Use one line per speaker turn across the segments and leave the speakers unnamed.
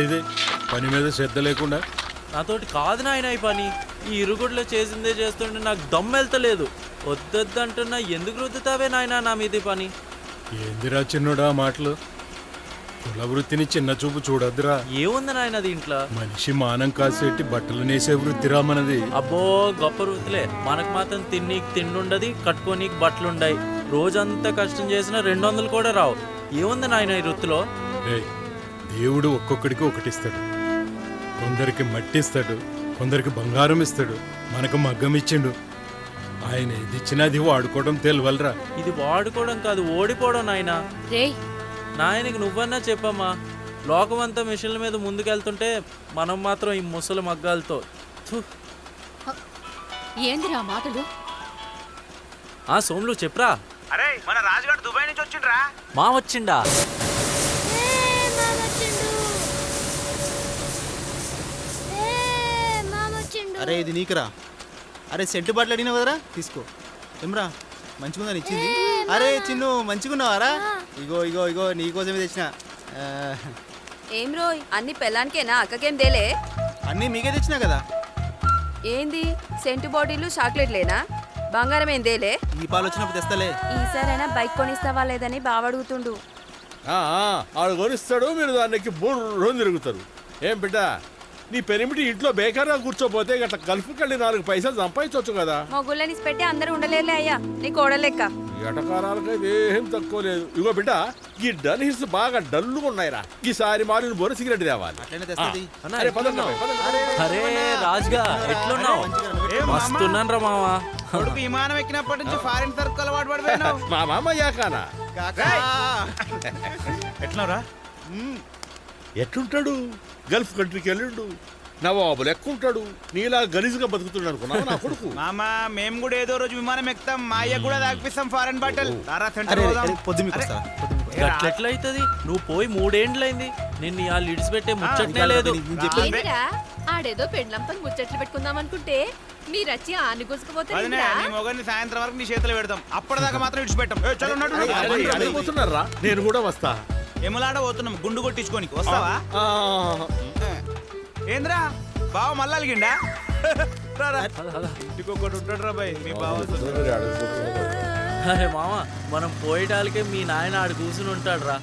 ఇది. పని మీద శ్రద్ధ లేకుండా.
నాతోటి కాదు నాయన ఈ పని. ఈ ఇరుగుడిలో చేసిందే చేస్తుంటే నాకు దమ్ వెళ్తలేదు వద్దొద్దు అంటున్నా ఎందుకు రుద్దుతావే నాయన నా మీద పని?
ఏందిరా చిన్నోడా మాటలు? కుల వృత్తిని చిన్న చూపు చూడొద్దురా.
ఏముంది నాయన దీంట్లో
మనిషి మానం కాసేటి బట్టలు నేసే వృత్తిరా మనది.
అబ్బో గొప్ప వృత్తిలే. మనకు మాత్రం తిన్నీకి తిండుండది కట్టుకోనీకి బట్టలుండాయి. రోజంతా కష్టం చేసినా రెండు వందలు కూడా రావు. ఏముంది నాయన ఈ వృత్తిలో?
దేవుడు ఒక్కొక్కడికి ఒకటిస్తాడు కొందరికి మట్టి ఇస్తాడు కొందరికి బంగారం ఇస్తాడు మనకు మగ్గం ఇచ్చిండు. ఆయన ఇది ఇచ్చినా అది వాడుకోవడం తెలియవలరా
ఇది వాడుకోవడం కాదు ఓడిపోవడం నాయన.
రేయ్
నాయనకి నువ్వన్నా చెప్పమ్మా లోకమంతా మిషన్ల మీద ముందుకెళ్తుంటే మనం మాత్రం ఈ ముసలి మగ్గాలతో. థు.
ఏందిరా మాటలు?
ఆ సోములు చెప్పరా.
అరే మన రాజుగారు దుబాయ్ నుంచి వచ్చిండ్రా.
మా వచ్చిండా?
అరే ఇది నీకురా. అరే సెంటు బాటిల్ అడిగినావు కదరా? తీసుకో. ఏమ్రా? మంచిగుందని ఇచ్చింది? అరే చిన్ను మంచిగున్నావారా? ఇగో ఇగో ఇగో నీకోసమే తెచ్చిన. ఆ,
ఏం రోయ్? అన్ని పెళ్ళానికేనా? అక్కకేం దేలే
అన్నీ మీకే తెచ్చినా కదా?
ఏంది? సెంటు బాటిల్ చాక్లెట్లేనా? బంగారం ఏం దేలే
ఈ పాలు వచ్చినప్పుడు తెస్తలే.
ఈసారైనా బైక్ కొనిస్తావా లేదని బావ అడుగుతుండు.
ఆడు కొనిస్తాడు మీరు దానికి బుర్రం తిరుగుతారు ఏం బిడ్డ? నీ పెనిమిటి ఇంట్లో బేకార్గా కూర్చోపోతే గట్ల కలుపుకెళ్ళి నాలుగు పైసలు సంపాదించవచ్చు కదా.
మొగుళ్ళని పెట్టి అందరూ ఉండలేరులే అయ్యా. నీ కోడలెక్క.
ఎటకారాలకైతే ఏం తక్కువ లేదు. ఇగో బిడ్డ ఈ డల్ హిల్స్ బాగా డల్లుగా ఉన్నాయిరా. ఈసారి మారిన బోర సిగరెట్ తేవాలి. అరే.
అరే రాజుగా ఎట్లున్నావు? మస్తున్నాను రా మావా
కొడుకు విమానం ఎక్కినప్పటి నుంచి ఫారిన్ సరుకు అలవాటు పడిపోయాను
మా మామ యాకానా.
కాకా.
ఎట్లరా
ఎట్లుంటాడు? గల్ఫ్ కంట్రీకి వెళ్ళిండు నవాబులు ఎక్కుంటాడు నీలా గలీజుగా బతుకుతున్నాడు అనుకున్నావు నా కొడుకు
మామ మేము కూడా ఏదో రోజు విమానం ఎక్కుతాం మా అయ్య కూడా తాగిపిస్తాం ఫారెన్ బాటిల్ తారా సెంటర్?
గట్లెట్లయితది నువ్వు పోయి మూడేండ్లైంది నిన్ను ఆ లిడ్స్ పెట్టే ముచ్చట్నే లేదు
ఆడేదో పెండ్లంతో ముచ్చట్లు పెట్టుకుందాం అనుకుంటే మీరచ్చి ఆని గుసుకుపోతే
నీ సాయంత్రం వరకు నీ చేతిలో పెడతాం అప్పటిదాకా మాత్రం విడిచిపెట్టాం
నేను కూడా వస్తా
ఎములాడ పోతున్నాం గుండు కొట్టించుకోనికి. వస్తావా? ఏంద్రా? బావ మళ్ళా అలిగిండా రారా. ఇంటికి ఒకటి ఉంటాడు రా బాయ్ మీ బావ
అరే మామ మనం పోయేటాలకే మీ నాయన ఆడు కూర్చుని ఉంటాడు రా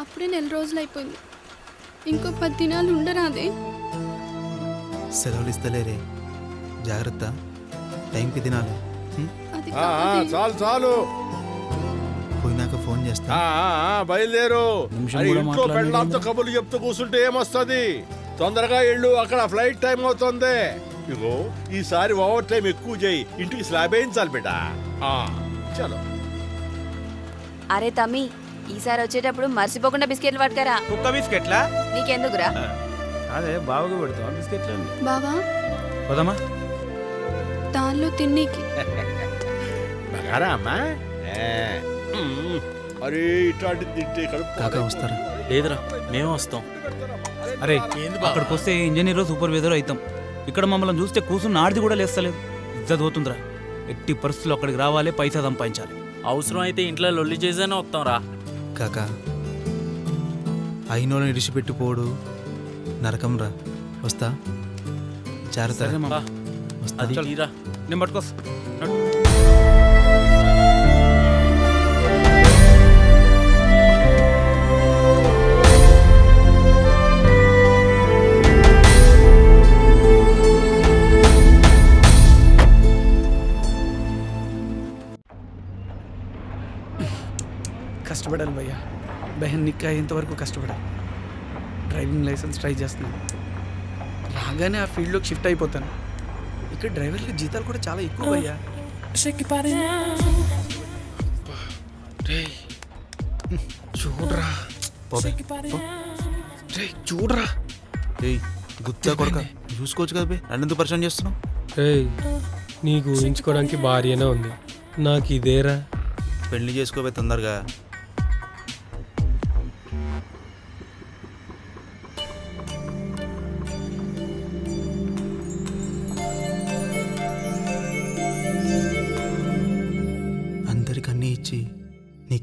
అప్పుడే నెల రోజులు అయిపోయింది ఇంకో పది దినాలు ఉండరాదే.
సెలవులు ఇస్తలేరే జాగ్రత్త. టైంకి తినాలి. ఉం?
అది
ఆ, ఆ,
కాదే.
చాలు చాలు.
పోయినాక ఫోన్ చేస్తా.
ఆ, ఆ, ఆ, బయలుదేరు.
నిమిషం
అరే,
కూడా
ఇంట్లో
మాట్లాడలేదు.
పెళ్ళాంతో కబుర్లు చెప్తూ కూర్చుంటే ఏమొస్తుంది? తొందరగా ఇళ్ళు అక్కడ ఫ్లైట్ టైం అవుతుంది. ఇగో ఈసారి ఓవర్ టైం ఎక్కువ చేయి. ఇంటికి స్లాబ్ వేయించాలి బిడ్డ. ఆ, చలో.
అరే తమ్మి ఈసారి వచ్చేటప్పుడు మర్చిపోకుండా బిస్కెట్లు పట్టుకరా.
కుక్క బిస్కెట్లా?
నీకెందుకురా?
అదే బావగా పెడతాం బిస్కెట్లు?
బావా?
పోదామా?
దానిలో తిన్నీకి.
బగారా అమ్మా. అరే ఇట్లాంటి తింటే
కాకా వస్తారా?
లేదురా మేము వస్తాం.
అరే అక్కడికి వస్తే ఇంజనీర్ సూపర్వైజర్ అవుతాం ఇక్కడ మమ్మల్ని చూస్తే కూర్చున్న ఆడిది కూడా లేస్తలేదు. ఇజ్జత్ పోతుందిరా. ఎట్టి పరిస్థితుల్లో అక్కడికి రావాలి పైసా సంపాదించాలి.
అవసరం అయితే ఇంట్లో లొల్లి చేసేనే వస్తాం రా
కాకా అయినోళ్ళని ఇడిచిపెట్టి పోడు నరకం రా. వస్తా. జాగ్రత్త వస్తా.
అది. తీరా
నేను పట్టుకోస్
కష్టపడాలి భయ్యా. బహన్ నిక్ అయ్యేంతవరకు కష్టపడాలి. డ్రైవింగ్ లైసెన్స్ ట్రై చేస్తున్నాను. రాగానే ఆ ఫీల్డ్లోకి షిఫ్ట్ అయిపోతాను. ఇక్కడ డ్రైవర్లకి జీతాలు కూడా చాలా ఎక్కువ భయ్యా. రేయ్, చూడరా. చూడరా.
ఏయ్ గుత్తా కొడక. చూసుకోవచ్చు కదా బే. నన్నెందుకు పరిచయం చేస్తున్నావు?
ఏయ్ నీకు ఊహించుకోవడానికి భార్యనే ఉంది. నాకు ఇదేరా.
పెళ్ళి చేసుకోబోయే తొందరగా.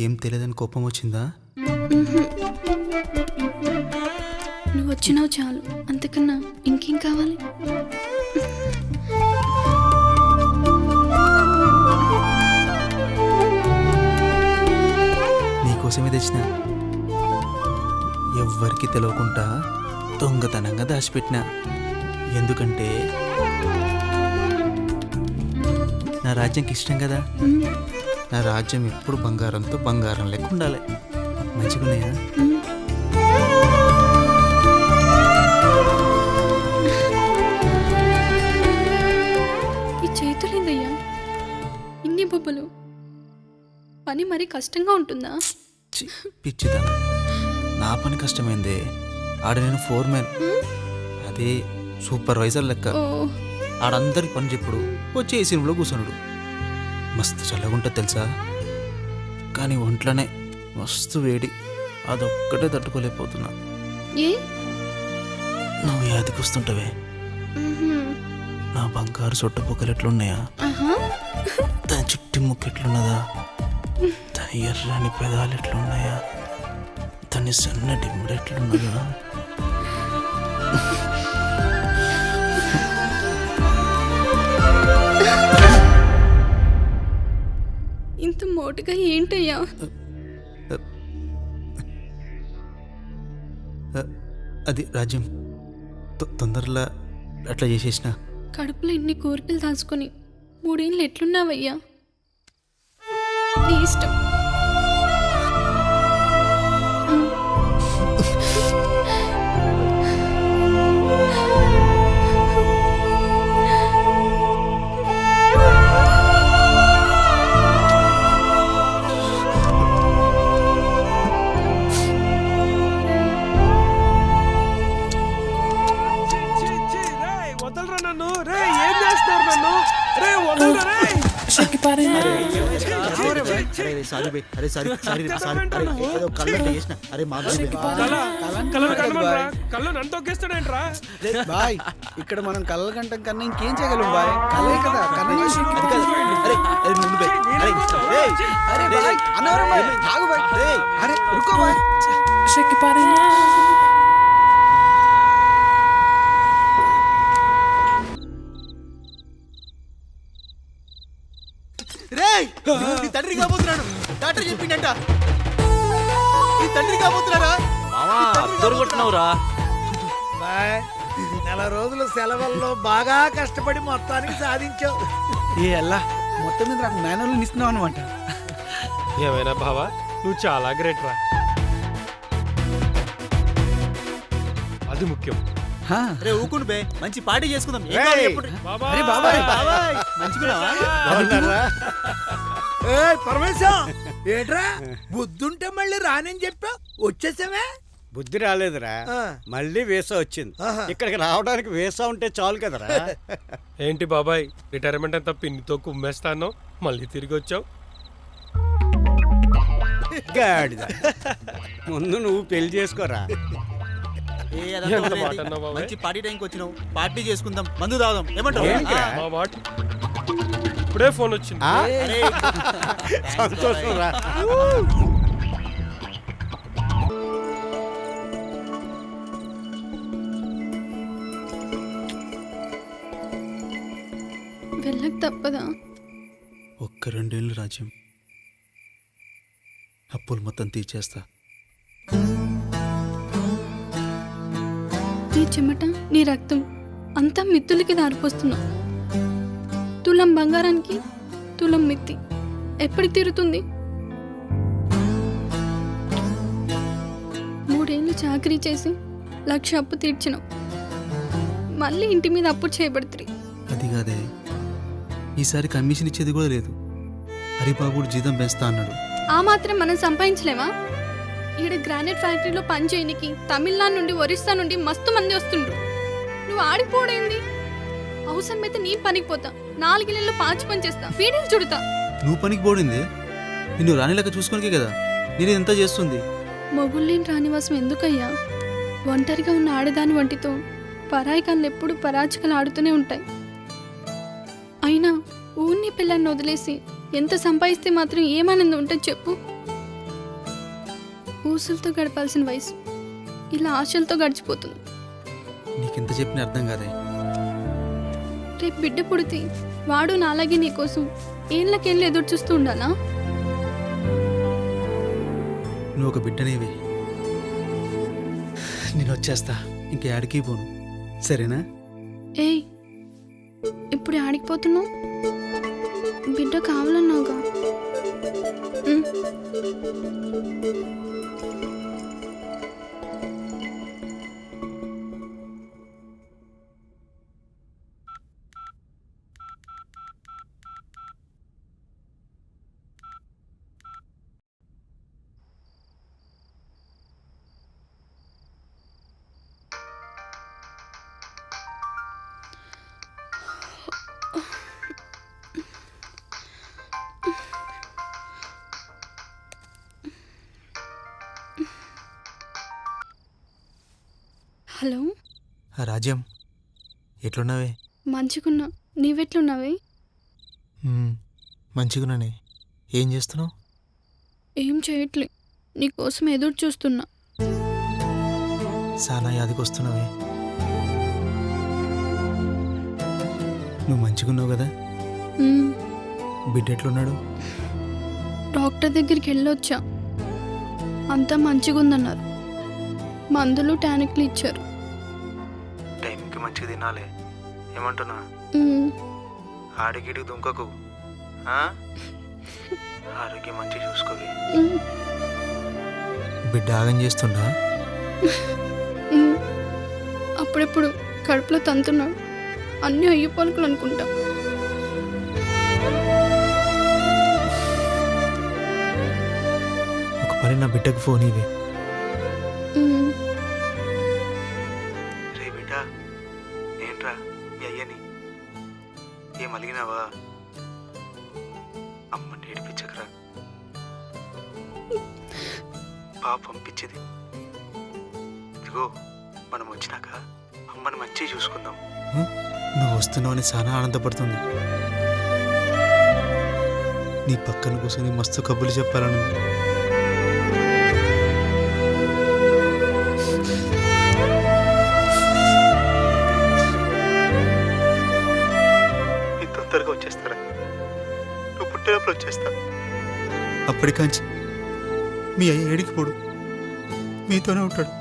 ఇంకేం తెలియదని కోపం వచ్చిందా?
నువ్వు వచ్చినావు చాలు. అంతకన్నా ఇంకేం కావాలి?
నీకోసమే తెచ్చిన. ఎవ్వరికి తెలియకుండా దొంగతనంగా దాచిపెట్టిన. ఎందుకంటే నా రాజ్యంకి ఇష్టం కదా నా రాజ్యం ఎప్పుడు బంగారంతో బంగారం లెక్క ఉండాలి. మంచిగున్నాయా?
ఈ చేతులేదయ్యా ఇన్ని బొబ్బలు. పని మరి కష్టంగా ఉంటుందా?
పిచ్చిదా నా పని కష్టమైందే. ఆడ నేను ఫోర్ మ్యాన్ అదే సూపర్వైజర్ లెక్క. ఆడందరి పని చెప్పుడు. వచ్చి ఏ సినిమాలో కూర్చున్నాడు మస్తు చల్లగుంటుంది తెలుసా? కానీ ఒంట్లోనే మస్తు వేడి. అదొక్కటే తట్టుకోలేకపోతున్నా. నువ్వు యాదికి వస్తుంటావే
మ్మ్హ్మ్.
నా బంగారు సొట్టపొక్కలు ఎట్లున్నాయా?
ఆహా.
దాని చుట్టి ముక్కు ఎట్లున్నదా? దాని ఎర్రని పెదాలు ఎట్లున్నాయా? దాని సన్నటి ముడి ఎట్లున్నదా?
ఇంత మోటుగా ఏంటయ్యా?
అది రాజ్యం. తొందరలా అట్లా చేసేసిన.
కడుపులో ఇన్ని కోరికలు దాచుకొని మూడేళ్ళు ఎట్లున్నావయ్యా? నీ ఇష్టం.
సారీ బే అరే సారీ సారీ సారీ అరే ఏదో కళ్ళంటే చేసిన అరే మా
కళ్ళు కనబడరా కళ్ళు నన్ను తొక్కేస్తాడేంట్రా
బాయ్ ఇక్కడ మనం కళ్ళ కంటం కన్నా ఇంకేం చేయగలం బాయ్ కళ్ళే కదా కన్నా
అరే అరే ముందు బే అరే ఏయ్,
అరే
రేయ్,
బాయ్ అన్నవరం బాయ్ ఆగు బాయ్
రేయ్.
అరే రుకో బాయ్
రేయ్
బాయ్ నెల రోజుల సెలవుల్లో బాగా కష్టపడి మొత్తానికి సాధించావు.
ఏ అల్లా మొత్తం మీద నాకు మేనర్లు ఇస్తున్నావు అనమాట
ఏమైనా బావా? నువ్వు చాలా గ్రేట్ రా. అది ముఖ్యం.
రే ఊకుండు బే మంచి పార్టీ చేసుకుందాం. ఏం కావాలి ఎప్పుడు?
అరే బాబాయ్.
బాబాయ్. మంచిగున్నావా?
పరమేశం ఏంట్రా? బుద్ధుంటే మళ్ళీ రానని చెప్పా వచ్చేసావే?
బుద్ధి రాలేదురా మళ్ళీ వీసా వచ్చింది ఇక్కడికి రావడానికి వీసా ఉంటే చాలు కదరా
ఏంటి బాబాయ్ రిటైర్మెంట్ అంతా పిన్నితో కుమ్మేస్తాను మళ్ళీ తిరిగి వచ్చావు
గాడిద ముందు నువ్వు పెళ్ళి చేసుకోరా?
మంచి పార్టీ టైంకి వచ్చినావు పార్టీ చేసుకుందాం మందు తాగుదాం ఏమంటావు
ఇప్పుడే ఫోన్ వచ్చింది
సంతోషం రా
వెళ్ళక తప్పదా?
ఒక్క రెండేళ్ళు రాజ్యం. అప్పులు మొత్తం తీర్చేస్తా.
నీ చెమట నీ రక్తం అంతా మిత్తులకి దారిపోస్తున్నా. తులం బంగారానికి తులం మిత్తి. ఎప్పటికి తీరుతుంది? మూడేళ్ళు చాకరీ చేసి లక్ష అప్పు తీర్చినావు. మళ్ళీ ఇంటి మీద అప్పు చేయబడుతుంది
అది కాదే. ఈసారి కమిషన్ ఇచ్చేది కూడా లేదు. హరిబాబుడు జీతం పెంచుతా అన్నాడు.
ఆ మాత్రం మనం సంపాదించలేమా? ఈడ గ్రానైట్ ఫ్యాక్టరీలో పని చేయనికి తమిళనాడు నుండి ఒరిస్సా నుండి మస్తు మంది వస్తుండ్రు. నువ్వు ఆడిపోడేంది అవసరమైతే నీ పనికి పోతా. నాలుగు నెలలు పాచి పని చేస్తా. వీడిని చుడతా.
నువ్వు పనికి పోడింది? నిన్ను రాణిలక చూసుకోనికే కదా. నేను ఎంత చేస్తుంది.
మొగుళ్ళేని రానివాసం ఎందుకయ్యా? ఒంటరిగా ఉన్న ఆడదాని వంటితో పరాయి కళ్ళు ఎప్పుడు పరాచికలు ఆడుతూనే ఉంటాయి. అయినా ఊన్ని పిల్లల్ని వదిలేసి ఎంత సంపాదిస్తే మాత్రం ఏమానందం ఉంటుంది చెప్పు? ఊసులతో గడపాల్సిన వయసు. ఇలా ఆశలతో గడిచిపోతుంది.
నీకెంత చెప్పినా అర్థం కాదే.
రేపు బిడ్డ పుడితే వాడు నాలాగే నీకోసం ఏళ్ళకేళ్ళు ఎదురు చూస్తూ ఉండాలా?
నువ్వు ఒక బిడ్డనేవి. నేను వచ్చేస్తా. ఇంక యాడికి పోను. సరేనా?
ఏయ్ ఇప్పుడు ఆడికిపోతున్నావు? బిడ్డ కావాలన్నావుగా. హలో?
రాజ్యం ఎట్లున్నావే?
మంచిగున్నా నీవెట్లున్నావే?
మంచిగున్నానే ఏం చేస్తున్నావు?
ఏం చేయట్లే. నీకోసం ఎదురు చూస్తున్నా.
చాలా యాదికి వస్తున్నావే నువ్వు మంచిగున్నావు కదా?
ఉమ్,
బిడ్డ ఎట్లున్నాడు
డాక్టర్ దగ్గరికి వెళ్ళొచ్చా? అంతా మంచిగుందన్నారు మందులు టానిక్లు ఇచ్చారు.
మంచిగా తినాలి. ఏమంటున్నా?
ఉమ్,
ఆడిగిడికి దుంకకు. ఆ? ఆరోగ్యం మంచిగా చూసుకోవి. బిడ్డ ఆగం చేస్తుండా.
అప్పుడప్పుడు కడుపులో తంతున్నాడు. అన్నీ అయ్యి పలుకులు అనుకుంటా.
ఒక పని నా బిడ్డకు ఫోన్ ఇవి ఏం అమ్మ అమ్మని పాపం పాప పంపించేది. ఇదిగో మనం వచ్చినాక అమ్మని మంచి చూసుకుందాం. నువ్వు వస్తున్నావని చాలా ఆనందపడుతుంది. నీ పక్కన కూర్చొని మస్తు కబుర్లు చెప్పాలను. లోపల వచ్చేస్తా. అప్పటికాంచి మీ అయ్య ఏడికి పోడు. మీతోనే ఉంటాడు.